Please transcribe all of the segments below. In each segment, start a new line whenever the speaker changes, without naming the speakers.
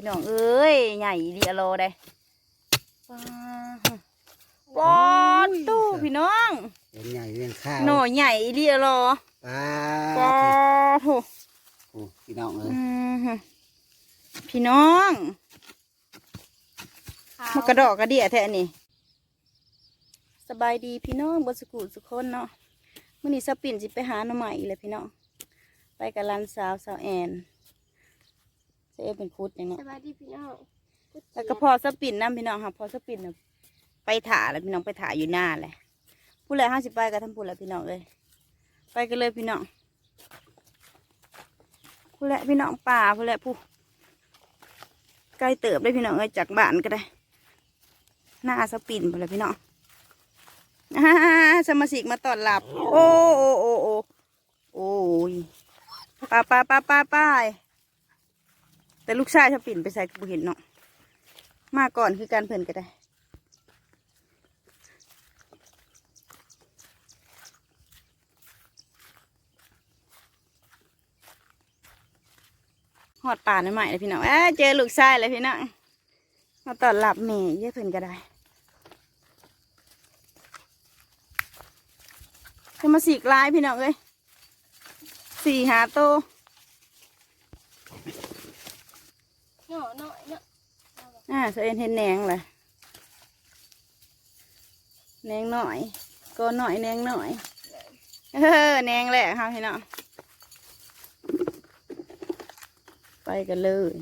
พี่น้องเอ้ยใหญ่ดีอะโลได้ปาปอดตู้พี่น้อง
เห็นใหญ่เรียงข้าว
หน่อใหญ่ดีอะโล
ปลา
ปอดโห
โอ้พี่น้องเอ้ย
อืมพี่น้องมากระดอกกระเดียแท้นี่สบายดีพี่น้องบนสกุลสุกคนเนาะมื่อนี้สปินสิไปหาหน่อใหม่อีกเลยพี่น้องไปกับหลานสาวสาวแอน เจะเป็นคุดอย่างเนาะ
สวัสดีพี่น้อง
แล้วก็พอสปินน้ำพี่น้องค่ะพอสปินน่ะไปถ่าแล้วพี่น้องไปถ่าอยู่หน้าเลยผู้ใดห้าสิบไปกับทั้งผู้แหละพี่น้องเลย ไปกันเลยพี่น้องผู้แหละพี่น้องป่าผู้แหละผู้ใกล้เติบได้พี่น้องเอ้ยจากบ้านก็ได้ หน้าสปินผู้แหละพี่น้องอ่าสมาชิกมาต้อนรับ โอ้โอ้โอ้โอ้โอ้ยป้าป้าป้าป้าป้า แต่ลูกชายสปินไปใส่กระเห็นเนาะมาก่อนคือการเพิ่นก็ได้หอดป่าหน่อยใหม่เลยพี่น้องเอ้เจอลูกชายเลยพี่น้องมาตอนรับแม่เยอะเพิ่นก็ได้จะมาสีกลายพี่น้องเอ้ยสี่หาโตว
เนาะเนาะเนาะ
อ่าเสเอ็นเห็นแหนงเลยแหนงหน่อยก็หน่อยแหนงหน่อยเออแหนงแหละครับพี่น้องไปกันเลย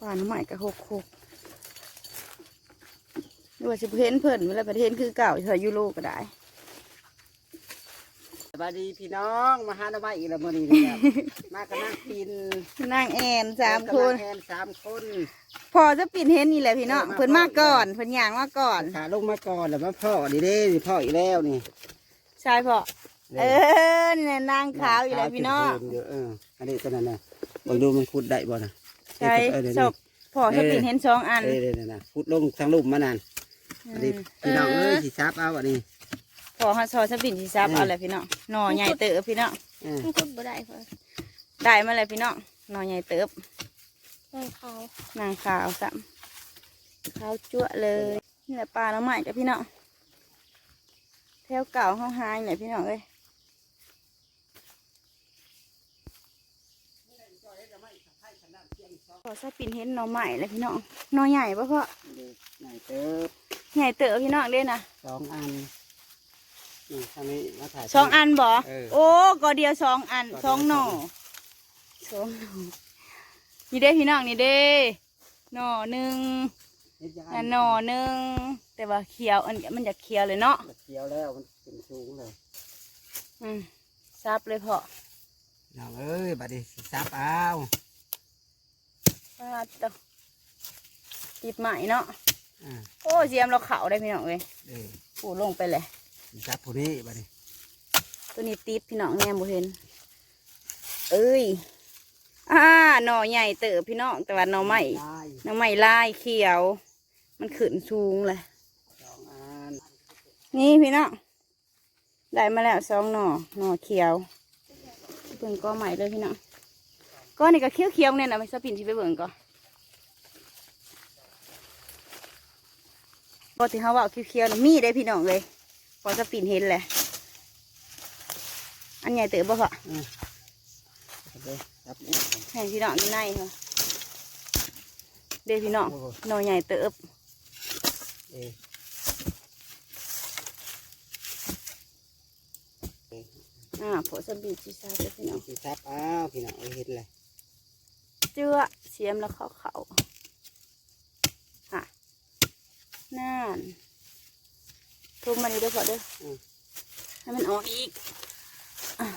ป่านใหม่กับหกหกดูว่าสิเห็นเพิ่นเวลาประเทศคือเก่าเธอยูโรก็ได้
สวัสดีพี่น้องมาหาหน้าไม้อีกแล้วมื้อนี้นะครับ มากันนั่งกิน
นั่งแอนสามคน
แทนสามคน
พอจะปิดเห็นนี่แหละพี่น้องเพิ่นมาก่อนเพิ่นย่างมาก่อน
ขาลงมาก่อนแล้วมาพ่อดีเด้นี่พ่ออีกแล้วนี่
ใช่พ่อเออนี่แหละนางขาวอยู่แล้วพี่น้อง
ขาวเยอะเอออันนี้ตัวนั้นน่ะลองดูมันขุดได้บ่นะ
ใช่
เออเดี๋ยว
ศ
นี้
พพ่อจะปิดเห็นสองอัน
เด้เด้เด้นะขุดลงทางลุ่มมานานอันนี้พี่น้องเอ้ยสิซับเอาอันนี้
พ่ อฮัสซอจะปิดสีซับ
เออ
เอาแหละพี่น้องหน่อใหญ่เติบพี่น้อง
เออ
มันคุดบ่ได้ค่ะ
ได้มาเลยพี่น้องหน่อใหญ่เติบ
น้องเขา
นางขาวซ้ำขาวจั่วะเลยนี่แหละปลาน้ำใหม่จ้ะพี่น้องแถวเก่าห้องหายเนี่ยพี่น้องเอ้ยพอจะปิดเห็นหน่อใหม่เลยพี่น้องหน่อใหญ่ปะพ่อ
ไหนเติบ
ใหญ่เติบพี่น้องเด้นะ
สองอัน นี่ทางนี้มาถ่าย
สองอันบ่
เออ
โอ้ก็เดียวสองอัน
ก็เดียว
สองหน่อสองหน่อนี่เด้พี่น้องนี่เด้หน่อหนึ่ง
เฮ็ดยังไง
อันหน่อหนึ่งแต่ว่าเขียวอันมันจะเขียวเลยเนาะ
เขียวแล้วมันเป็นสูงเลย
อืมซับเลยพอ
น้องเอ้ยบัดนี้สิซับเอา
ปาดตะติดใหม่เนาะ
อ่า
โอ้เจียมเราเขาได้พี่น้องเลย
เด้อ
ปูลงไปเลย
สิซับผู้นี้บัดนี้
ตัวนี้ติดพี่น้องแง่บ่เห็น เอ้ยอ่าหน่อใหญ่เติบพี่น้องแต่ว่าหน่อใหม่
ได้
หน่อใหม่ลายเขียว มันขึ้นสูงเลย
สองอัน
นี่พี่น้องได้มาแล้วสองหน่อหน่อเขียวเบิ่งก็ใหม่เลยพี่น้องก้อนนี่ก็เขียวเขียวๆเนี่ยนะไม่สปินที่ไปเบิ่งก็พอที่เขาว่าเขียวๆน่ะมีได้พี่น้องเลย พอสปินเห็นแหละ อันใหญ่เต๋อบ่พอ
เอาเด้อซับนี่
ให้พี่น้องอยู่ในค่ะเด้พี่น้อง
โอ้โห
หน่อใหญ่เติบ
เอ้ย
อ่าพอสปินชีซาเด้อพี่น้อง
สิซับเอาพี่น้องเอ้ยเห็นเลย
เจือเสียมแล้วเขาเขาอะนั่น ทุบมานี่เด้อพอเด้ออให้มันออกอีกอะ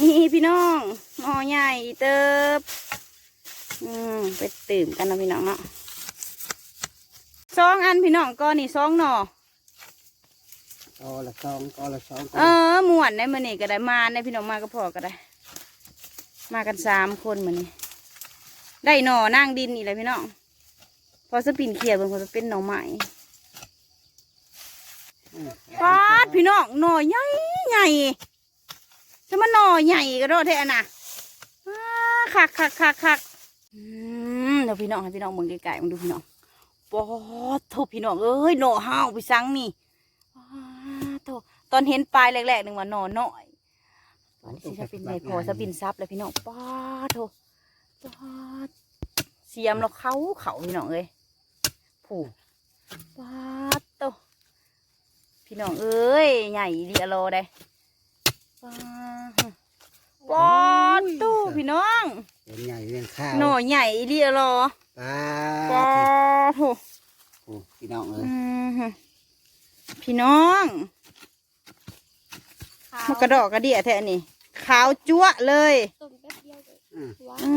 นี่พี่น้องหม้อใหญ่เติบ อืมไปตื่มกันนะพี่น้องเนาะสองอันพี่น้องก็นี่สองหน่อ
กอละสองกอละสอง
เออม่วนในมือนี่ก็ได้มาในพี่น้องมาก็พอก็ได้ มากันสามคนมือนี่ได้หน่อนั่งดินนี่แหละพี่น้องพอสปินเขียวเบิ่งพอจะเป็นหน่อใหม่
อืม
ปาดพี่น้องหน่อใหญ่ใหญ่จะมาหน่อใหญ่ก็โดดแท้อะนะคักคักคักคักเดี๋ยวพี่น้องให้พี่น้องมึงไกลๆมึงดูพี่น้องปอดโทพี่น้องเอ้ยหน่อห้าวไปซังนี่โทตอนเห็นปลายแรกๆหนึ่งว่าหน่อน้อยตอนนี้สิจะเป็นในพอสปินซับเลยพี่น้องป้าดโทป้าดเสียมแล้วเขาเขาพี่น้องเอ้ยผู้ป้าด พี่น้องเอ้ยใหญ่เรียโลได้ป้าดปอดตู้พี่น้อง
เป็นใหญ่เรื่องข้าว
หน่อใหญ่เรียโล
ปลา
ปอดโถ
โอ้พี่น้องเอ้ย
อืมฮึพี่น้อง
ขาว
มันกระดอกกระเดียแท้นี่ขาวจั๊วะเลย
ต้มแป๊บเดียวเลย
อืม
ว้า
อ่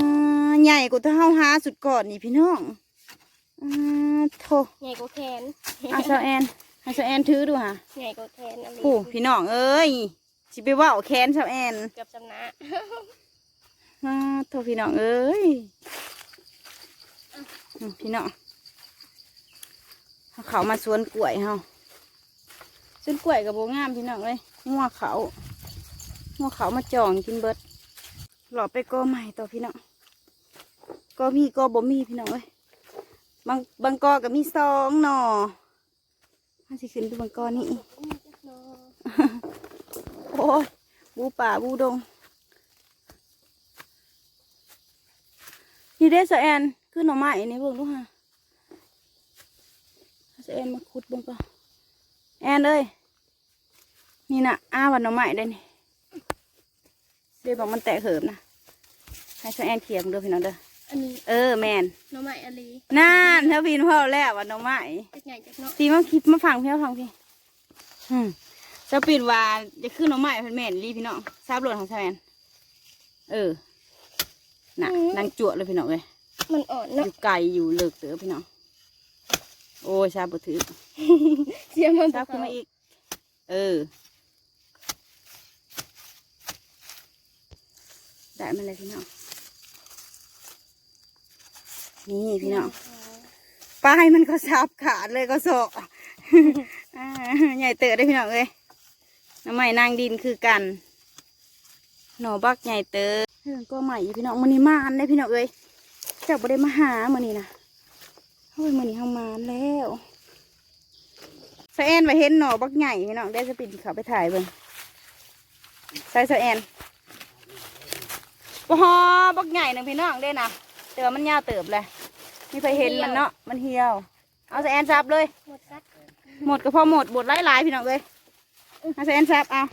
าใหญ่กว่าที่เฮาหาสุดก่อนนี่พี่น้องอ่าโถ
ใหญ่กว่าแขน
อาซาแอน อาซาแอนถือดูฮะ
ใหญ่กว่าแขนอะไร
โอ้พี่น้องเอ้ยสิไปเว่าแค้นซาแอน
เกือบจำนะ
อ่าโถพี่น้องเอ้ยอืมพี่น้องเอาเขามาสวนกล้วยเฮาสวนกล้วยกับโบงามพี่น้องเลยงัวเขางัวเขามาจองกินเบิดหลอไปกอใหม่ต่อพี่น้องกอมีกอบ่มีพี่น้องเอ้ยบางบางกอก็มีสองหน่อ มันสิขึ้นไปบางกอนี่โอ้ยบูป่าบูดง นี่เด้สแอนคือหน่อไม้นี่เบิ่งดูฮะสะแอนมาขุดเบิ่งก่อนแอนเอ้ยนี่นะอ้าวันหน่อไม้ได้นี่เดี๋ยวบอกมันแตกเหิมนะให้สแอนเขียมเด้อพี่น้องเด้อ
อันนี้
เออแมน
หน้ำใหม่อะไร
นั่นเธอพินพ่อแล้ววันหน่อไม้
จักใหญ่จักเนาะ
ตีมาคลิปมาฟังพี่มาฟังพี่อืมจะปิดว่าจะขึ้นหน่อไม้เพิ่นแม่นรีพี่น้องทราบรถของสะแอนเออน่ะนางจั่วเลยพี่น้องเลย
มันอ่อน
อ
เนาะ
ยู่ไกลอยู่เลิกเต๋อพี่น้องโอ้ยชาบถือ
เสียมัน
ชาบขึ้นมาอีก เออ ได้มาเลยพี่น้อง นี่พี่น้องปลายมันก็ซับขาดเลยก็โซะอ่าใหญ่เต๋อได้พี่น้องเอ้ยน้ำใหม่นางดินคือกัน หนอบักใหญ่เตอเรื่องก็ใหม่อยู่พี่น้องมันนี่มาอันได้พี่น้องเอ้ยเจ้าบ่ได้มาหามื่อนี้นะเฮ้ยมื่อนี้เฮามาแล้วสะแอนไปเห็นหนอบักใหญ่พี่น้องได้สปินเขาไปถ่ายเบิ่งใส่สะแอนบ่ฮอบักใหญ่หนึ่งพี่น้องได้นะ แต่ว่ามันยาวเติบเลยมีใครเห็นมันเนาะมันเหี่ยว เอาสะแอนซับเลย
หมดกัด
หมดก็พอหมดบดหลายๆพี่น้องเลยเอาสะแอนซับเอา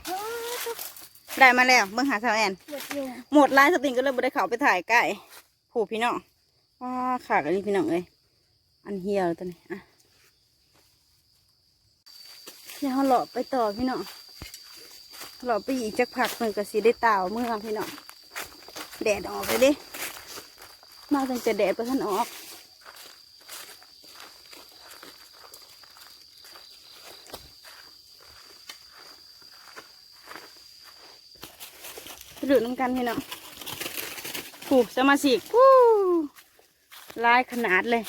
ได้มาแล้วเบิ่งหาสะแอน
หมดยุ่ง
หมดลายสติงก็เลยบ่ได้เข้าไปถ่ายใกล้ผูพี่น้องว้าขาดอันนี้พี่น้องเอ้ยอันเหี่ยวตัวนี้อะเดี๋ยวเราเลาะไปต่อพี่น้องเลาะไปอีกจักผักหนึ่งก็สิได้เต่าเมื่อพี่น้องแดดออกเลยเดิ มาตั้งแต่แดดไปท่านออกหรือน้ำกันพี่น้องผูกสมาชิกวู้ลายขนาดเลย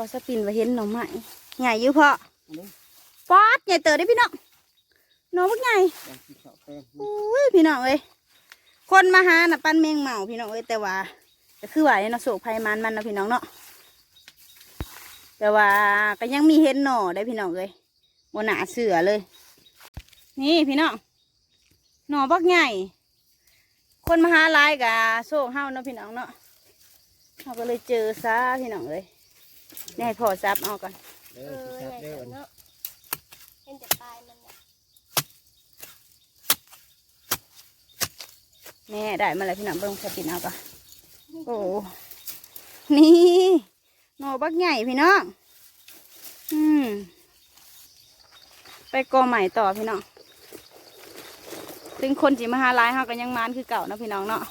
อสปินไปเห็นหน่อไม้ใหญ่อยู่พอป๊อดใหญ่เต๋อได้พี่น้องหน่อพวกใหญ่อุ้ยพี่น้องเอ้ยคนมาหาน่ะปั้นแมงเมาพี่น้องเอ้ยแต่ว่าก็คือว่าเนี่ยเนาะโศกภัยมันมันเนาะพี่น้องเนาะแต่ว่าก็ยังมีเห็นหน่อได้พี่น้องเอ้ยบนหนาเสือเลย นี่พี่น้องหน่อบักใหญ่ คนมาหาหลายกะโศกเฮาเนาะพี่น้องเนาะเราก็เลยเจอซะพี่น้องเอ้ย นี่ให้พ่อซับเอาก่อน
เด้
เอ
อ
อ
สิ
ให
ครับ
ญ่
เด้อ
จักเนาะเห็นแต่ปลายมันเนี่ย
แม่ได้มาแล้วพี่น้องเบิ่งสปินเอาก่อนโอ้นี่หน่อบักใหญ่พี่น้องอืมไปกอใหม่ต่อพี่น้องถึงคนจีมาหาหลายเฮาก็ยังมานคือเก่านะพี่น้องเนาะ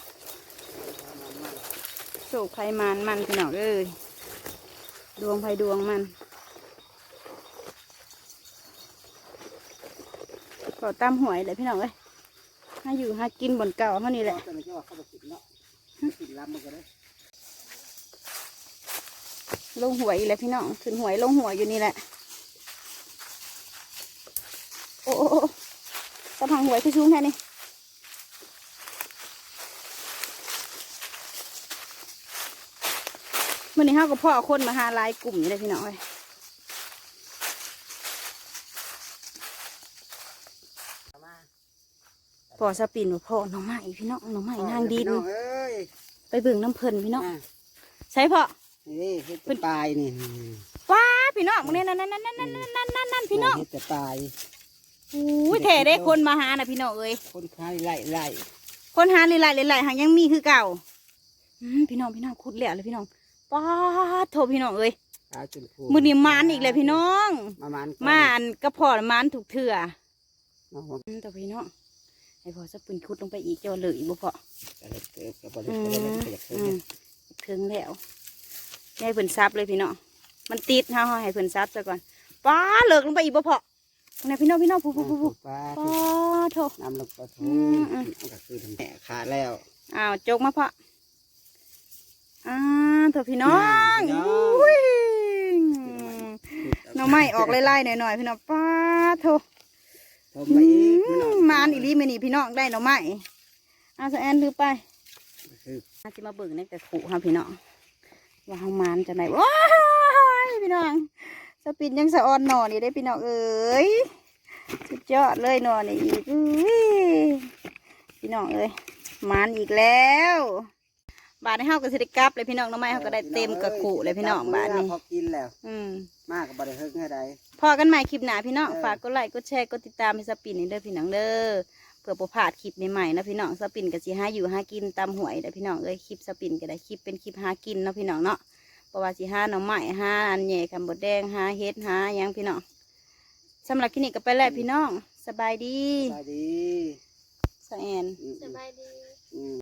สูกไผมานมันพี่น้องเอ้ย ดวงไผดวงมันก็ตามหวยเลยพี่น้องเอ้ยหาอยู่หากินบนเก่าเท่านี้แหละ
แต่ไม่ใช่ว่าเล
งหวยอีกแล้วพี่น้องขึ้นหวยลงหวยอยู่นี่แหละ โอ้โอ้โอ้สะพังหวยชุ่มแค่นี้มื่อนี้ เฮากับพ่อคนมาหาหลายกลุ่มอยู่เลยพี่น้องเอ้ยพ่อสปินว่าพ่อน้องใหม่พี่น้องน้องใหม่นางดิน
พี่องเอ้ย
ไปเบิ่งน้ำเพลินพี่น้อง
อะ
ใช่พ่อ
นี่เฮ็ดแต่ปลายนี่
ว้าพี่น้องมึงเนี่ยนั่นนั่นนั่นนั่นนั่นนั่นนั่นพี่น้อง
เฮ็ดแต่ปลาย
อุ้ยแท้ได้คนมาหาน่ะพี่น้องเอ้ย
คนขายไล่ไล่
คนหาหลายๆหลายๆหางยังมีคือเก่าอืมพี่น้องพี่น้องคุดแล้วเลยพี่น้อง ป้าดโทพี่น้องเอ้ย
ขายจนพู
มือนี้มานอีกเลยพี่น้อง
มามัน
มาอันกระเพาะมานถูกเถื่อ
มาหมด
อืมแต่พี่น้องให้พอสะปืนคุดลงไปอีกเจ้าเลยบ่พอ
กระเลิกเกิดกับบริ
อื
ษัท
ม
กระเลิกเกิด
อืมถึงแล้วยายเพิ่นซับเลยพี่น้องมันติดเฮาเฮาให้เพิ่นซับซะก่อนป้าเลิกลงไปอีกบ่พอนี่พี่น้องพี่น้องผู้ผู้ผู้ผู้
ปลา
ป้าโท
น้ำลงปลาทู
อืมอืม
ก็คือทำแหน่ขาดแล้ว
อ้าวจกมาพอ อ่าเถอะพี่น้อง
พี่น้อง
อุ้ยหน้องไม้ออกไล่ๆหน่อยๆพี่น้องป้าโถ
ทมมาอีกพี่น้อง
มานอีหลีมานี่พี่น้องได้หน่อไม้อาสแอนถือไป
คือ
อาจะมาเบิ่งในแต่ขู่ค่ะพี่น้องว่าห้องมานจะไหนว้ายพี่น้องสปินยังสะออนหนอนี่ได้พี่น้องเอ้ยสุดยอดเลยหนอนี่อีกอุ้ยพี่น้องเอ้ยมานอีกแล้ว บาทในเฮาก็สิได้กลับเลยพี่น้องหน้องไม้เฮาก็ได้เต็มกระขู่เลยพี่น้องบาทนี้
พอกินแล้ว
อืม
มากกับบริเฮิงให้ได้
พอกันใหม่คลิปหน้าพี่น้อง
เออ
ฝากกดไลค์กดแชร์กดติดตามให้สปินนี่เด้อพี่น้องเด้อเพื่อบ่พลาดคลิปใหม่ๆนะพี่น้องสปินก็สิหาอยู่หากินตามหวยเด้อพี่น้องเอ้ยคลิปสปินก็ได้คลิปเป็นคลิปหากินเนาะพี่น้องเนาะเพราะว่าสิหาหน่อไม้หาอันใหญ่คำบดแดงหาเฮ็ดหาหยังพี่น้องสำหรับคลินิกก็ไปแล้วพี่น้อง สบายดี
สวัสดี
สะแอน
อืม
สบายดี
อืม